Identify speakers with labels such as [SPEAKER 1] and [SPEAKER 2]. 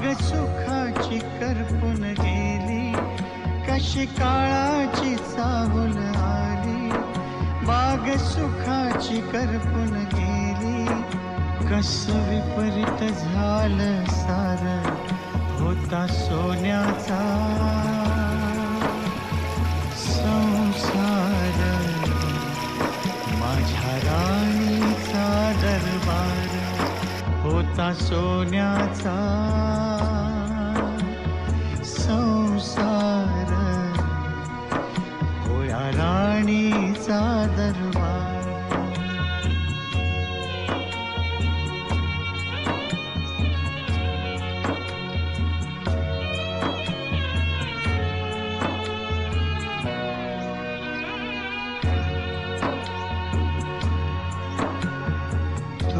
[SPEAKER 1] सुखाची करपून गेली. कशी काळाची चाहूल आली. बाग सुखाची करपून गेली. कस विपरीत झालं सार. होता सोन्याचा होता सोन्याचा संसार. होया राणीचा दरबार